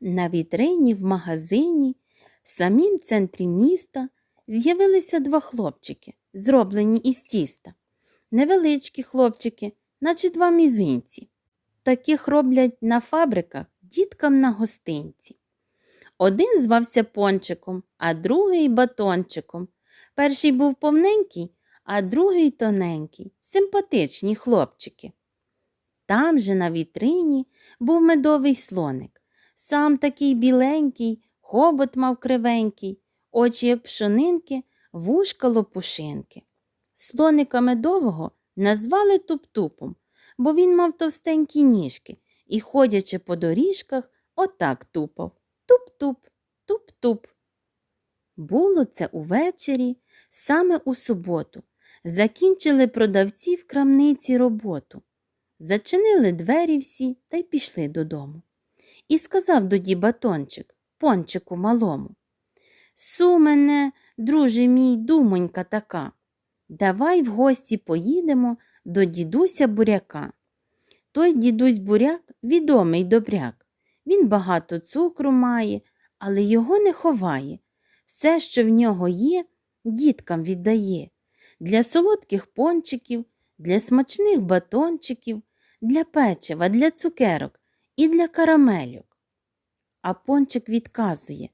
На вітрині в магазині, в самім центрі міста, з'явилися два хлопчики, зроблені із тіста. Невеличкі хлопчики, наче два мізинці. Таких роблять на фабриках діткам на гостинці. Один звався пончиком, а другий батончиком. Перший був повненький, а другий тоненький, симпатичні хлопчики. Там же на вітрині був медовий слоник. Сам такий біленький, хобот мав кривенький, очі, як пшонинки, вушка лопушинки. Слоника медового назвали туп-тупом, бо він мав товстенькі ніжки і, ходячи по доріжках, отак тупав. Туп-туп, туп-туп. Було це увечері, саме у суботу. Закінчили продавці в крамниці роботу. Зачинили двері всі та й пішли додому. І сказав доді батончик, пончику малому. Су мене, друже мій, думонька така. Давай в гості поїдемо до дідуся буряка. Той дідусь буряк відомий добряк. Він багато цукру має, але його не ховає. Все, що в нього є, діткам віддає. Для солодких пончиків, для смачних батончиків, для печива, для цукерок і для карамельок. А пончик відказує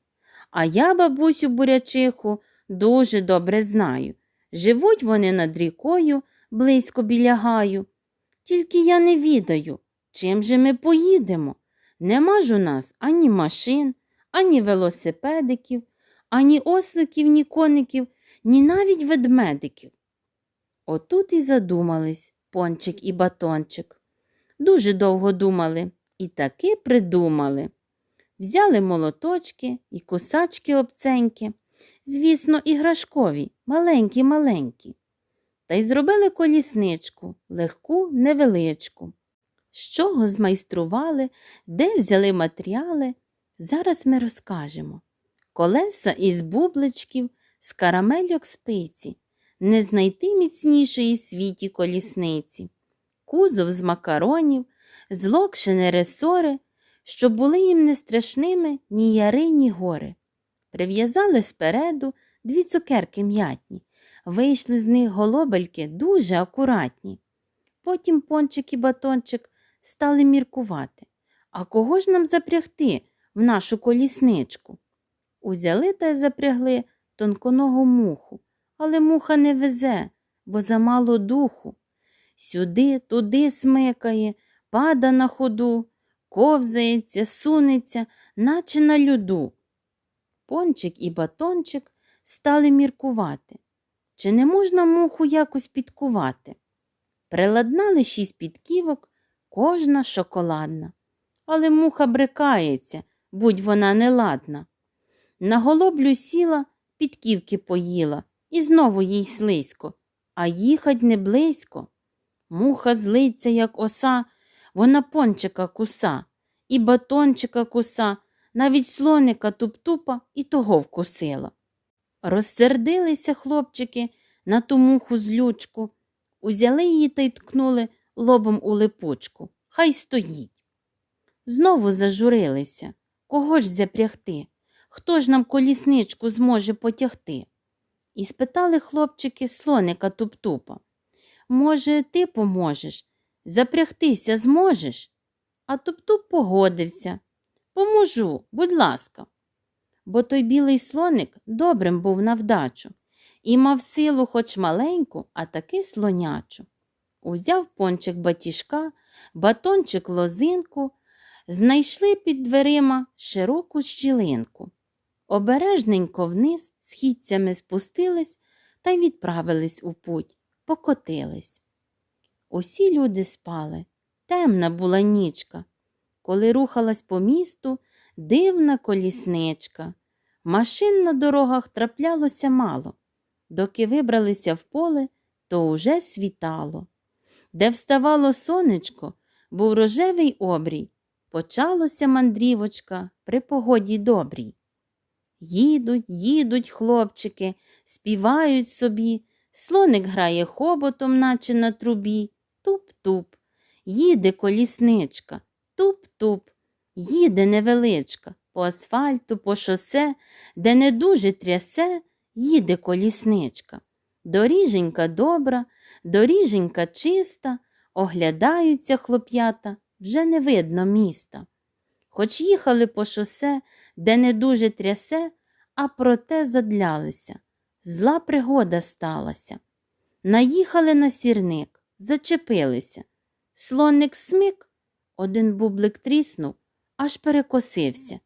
А я, бабусю бурячиху, дуже добре знаю. Живуть вони над рікою, близько біля гаю. Тільки я не відаю, чим же ми поїдемо. Нема ж у нас ані машин, ані велосипедиків, ані осликів, ні коників, ні навіть ведмедиків. Отут і задумались пончик і батончик. Дуже довго думали і таки придумали. Взяли молоточки і кусачки обценьки, звісно, іграшкові, маленькі-маленькі. Та й зробили колісничку, легку, невеличку. З чого змайстрували, де взяли матеріали, зараз ми розкажемо. Колеса із бубличків, з карамельок спиці, не знайти міцнішої в світі колісниці, кузов з макаронів, злокшені ресори, щоб були їм не страшними ні яри, ні гори. Прив'язали спереду дві цукерки м'ятні, вийшли з них голобельки дуже акуратні. Потім пончик і батончик стали міркувати. А кого ж нам запрягти в нашу колісничку? Узяли та й запрягли тонконогу муху, але муха не везе, бо замало духу. Сюди, туди смикає, пада на ходу, ковзається, сунеться, наче на льоду. Пончик і батончик стали міркувати. Чи не можна муху якось підкувати? Приладнали шість підківок, кожна шоколадна. Але муха брикається, будь вона неладна. На голоблю сіла, підківки поїла, і знову їй слизько, а їхать не близько. Муха злиться, як оса, вона пончика куса, і батончика куса, навіть слоника туп-тупа і того вкусила. Розсердилися хлопчики на ту муху злючку, узяли її та й ткнули лобом у липучку. Хай стоїть. Знову зажурилися. Кого ж запрягти? Хто ж нам колісничку зможе потягти? І спитали хлопчики слоника туп-тупа. Може, ти поможеш? Запрягтися зможеш? А туп-туп погодився. Поможу, будь ласка. Бо той білий слоник добрим був на вдачу і мав силу хоч маленьку, а таки слонячу. Узяв пончик батіжка, батончик лозинку, знайшли під дверима широку щілинку. Обережненько вниз східцями спустились та й відправились у путь, покотились. Усі люди спали, темна була нічка. Коли рухалась по місту дивна колісничка. Машин на дорогах траплялося мало. Доки вибралися в поле, то уже світало. Де вставало сонечко, був рожевий обрій. Почалося мандрівочка при погоді добрій. Їдуть, їдуть хлопчики, співають собі, слоник грає хоботом, наче на трубі, туп-туп. Їде колісничка, туп-туп. їде невеличка, по асфальту, по шосе, де не дуже трясе, їде колісничка. Доріженька добра, доріженька чиста, оглядаються хлоп'ята, вже не видно міста. Хоч їхали по шосе, де не дуже трясе, а проте задлялися. Зла пригода сталася. Наїхали на сірник, зачепилися. Слоник смик, один бублик тріснув, аж перекосився,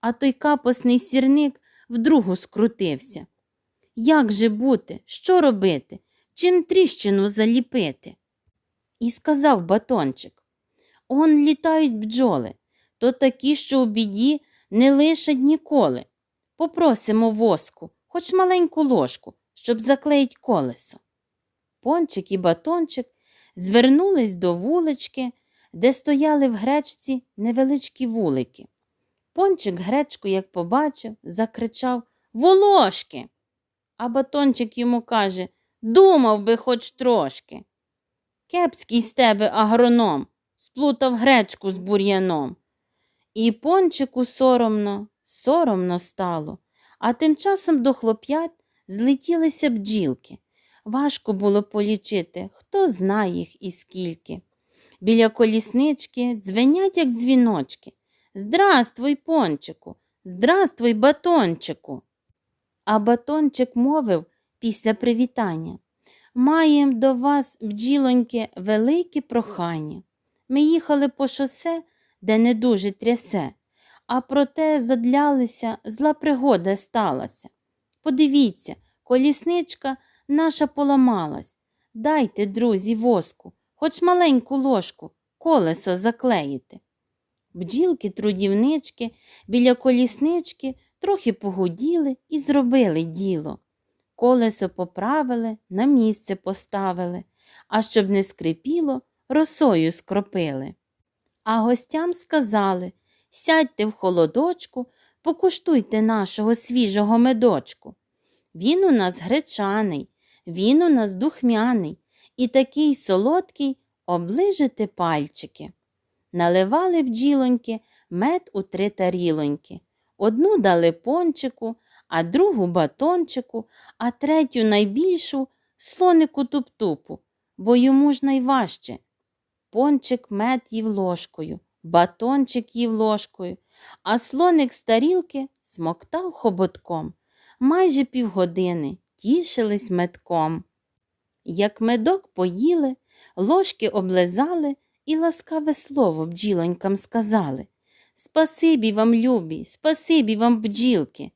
а той капосний сірник вдругу скрутився. Як же бути, що робити, чим тріщину заліпити? І сказав батончик. Он літають бджоли, то такі, що у біді не лишать ніколи. Попросимо воску, хоч маленьку ложку, щоб заклеїть колесо. Пончик і батончик звернулись до вулички, де стояли в гречці невеличкі вулики. Пончик гречку, як побачив, закричав Волошки. А батончик йому каже Думав би хоч трошки. Кепський з тебе агроном, сплутав гречку з бур'яном. І пончику соромно, соромно стало, а тим часом до хлоп'ят злетілися бджілки. Важко було полічити, хто знає їх і скільки. Біля коліснички дзвенять, як дзвіночки. Здравствуй, пончику, здравствуй, батончику. А батончик мовив після привітання. Маєм до вас, бджілоньки, велике прохання. Ми їхали по шосе, де не дуже трясе, а проте задлялися, зла пригода сталася. Подивіться, колісничка наша поламалась. Дайте, друзі, воску, хоч маленьку ложку, колесо заклеїти. Бджілки, трудівнички біля коліснички трохи погуділи і зробили діло. Колесо поправили, на місце поставили, а щоб не скрипіло, росою скропили. А гостям сказали сядьте в холодочку, покуштуйте нашого свіжого медочку. Він у нас гречаний, він у нас духмяний і такий солодкий оближите пальчики. Наливали бджілоньки мед у три тарілоньки. Одну дали пончику, а другу батончику, а третю найбільшу слонику туп-тупу, бо йому ж найважче. Пончик мед їв ложкою, батончик їв ложкою, а слоник з тарілки смоктав хоботком. Майже півгодини тішились медком. Як медок поїли, ложки облизали і ласкаве слово бджілонькам сказали. Спасибі вам, любі, спасибі вам, бджілки.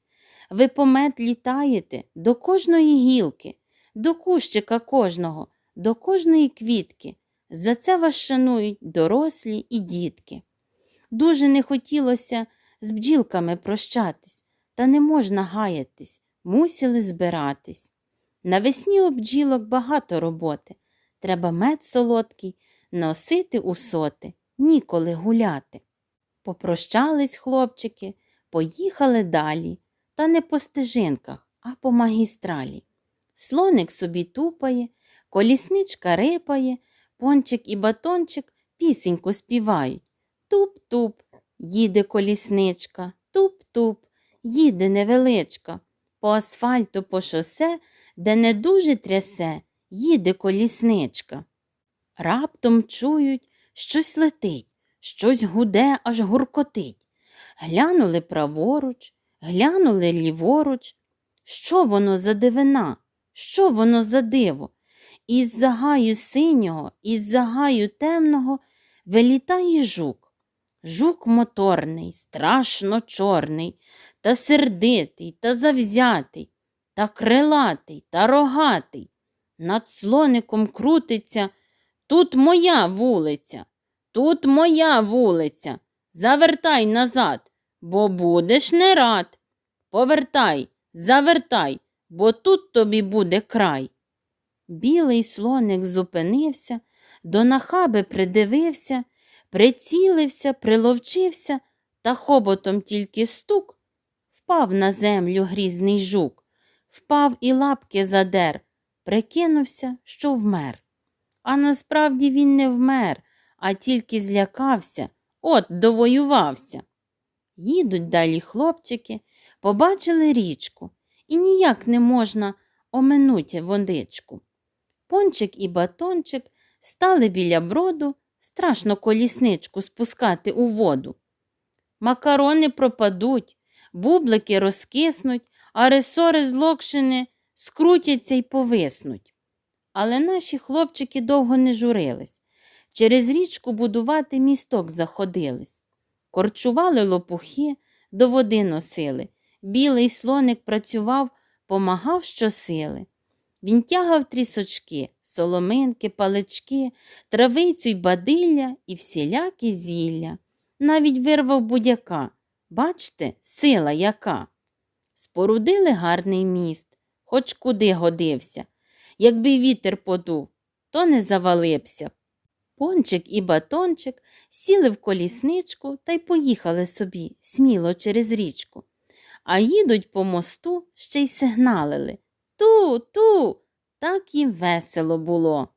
Ви по мед літаєте до кожної гілки, до кущика кожного, до кожної квітки. За це вас шанують дорослі і дітки. Дуже не хотілося з бджілками прощатись, та не можна гаятись, мусили збиратись. Навесні у бджілок багато роботи. Треба мед солодкий носити у соти, ніколи гуляти. Попрощались хлопчики, поїхали далі, та не по стежинках, а по магістралі. Слоник собі тупає, колісничка рипає, пончик і батончик пісеньку співають. Туп-туп, їде колісничка, туп-туп, їде невеличка. По асфальту, по шосе, де не дуже трясе, їде колісничка. Раптом чують, щось летить, щось гуде, аж гуркотить. Глянули праворуч, глянули ліворуч. Що воно за дивина? Що воно за диво? Із загаю синього, із загаю темного вилітає жук. Жук моторний, страшно чорний, та сердитий, та завзятий, та крилатий, та рогатий. Над слоником крутиться. Тут моя вулиця, тут моя вулиця. Завертай назад, бо будеш не рад. Повертай, завертай, бо тут тобі буде край. Білий слоник зупинився, до нахаби придивився, прицілився, приловчився, та хоботом тільки стук. Впав на землю грізний жук, впав і лапки задер, прикинувся, що вмер. А насправді він не вмер, а тільки злякався, От довоювався. Їдуть далі хлопчики, побачили річку, і ніяк не можна оминути водичку. Пончик і батончик стали біля броду, страшно колісничку спускати у воду. Макарони пропадуть, бублики розкиснуть, а ресори з локшини скрутяться й повиснуть. Але наші хлопчики довго не журились. Через річку будувати місток заходились. Корчували лопухи, до води носили. Білий слоник працював, помагав щосили. Він тягав трісочки, соломинки, палички, травицю й бадилля і всілякі зілля. Навіть вирвав будяка. Бачте, сила яка. Спорудили гарний міст, хоч куди годився. Якби вітер подув, то не завалився. Пончик і батончик сіли в колісничку та й поїхали собі сміло через річку. А їдуть по мосту ще й сигналили. Ту, ту, так їм весело було.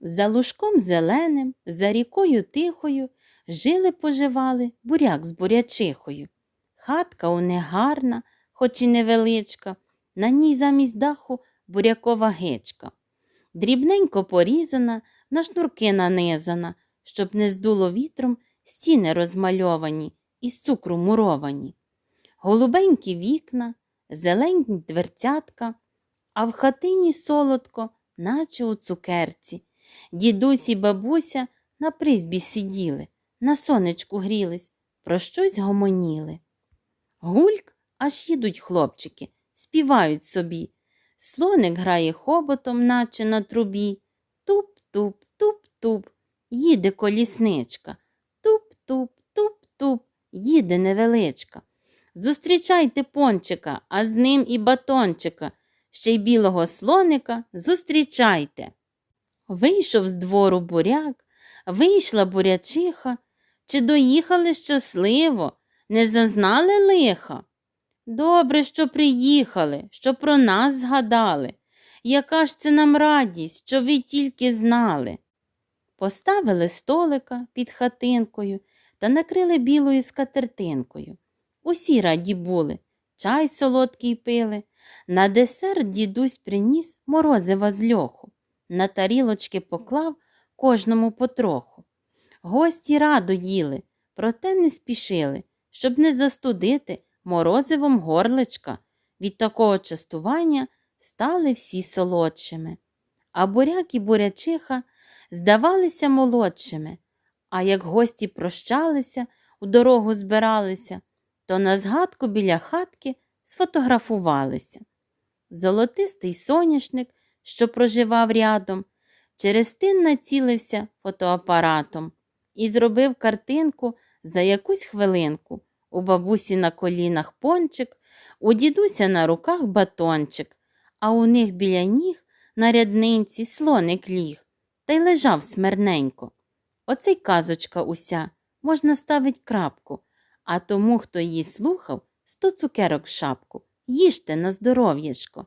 За лужком зеленим, за рікою тихою жили поживали буряк з бурячихою. Хатка у них хоч і невеличка, на ній замість даху бурякова гичка. Дрібненько порізана, на шнурки нанизана, щоб не здуло вітром стіни розмальовані, із цукру муровані. Голубенькі вікна, зелені дверцятка, а в хатині солодко, наче у цукерці. Дідусь і бабуся на призбі сиділи, на сонечку грілись, про щось гомоніли. Гульк аж їдуть хлопчики, співають собі. Слоник грає хоботом, наче на трубі. Туп-туп, туп-туп, їде колісничка. Туп-туп, туп-туп, їде невеличка. Зустрічайте пончика, а з ним і батончика. Ще й білого слоника зустрічайте. Вийшов з двору буряк, вийшла бурячиха. Чи доїхали щасливо, не зазнали лиха? Добре, що приїхали, що про нас згадали. Яка ж це нам радість, що ви тільки знали. Поставили столика під хатинкою та накрили білою скатертинкою. Усі раді були, чай солодкий пили. На десерт дідусь приніс морозива з льоху. На тарілочки поклав кожному потроху. Гості радо їли, проте не спішили, щоб не застудити морозивом горличка. Від такого частування стали всі солодшими. А буряк і бурячиха здавалися молодшими. А як гості прощалися, у дорогу збиралися, то на згадку біля хатки сфотографувалися. Золотистий соняшник, що проживав рядом, через тин націлився фотоапаратом і зробив картинку за якусь хвилинку. У бабусі на колінах пончик, у дідуся на руках батончик, а у них біля ніг на ряднинці слоник ліг та й лежав смирненько. Оце й казочка уся, можна ставить крапку, а тому, хто її слухав, сто цукерок в шапку. Їжте на здоров'ячко.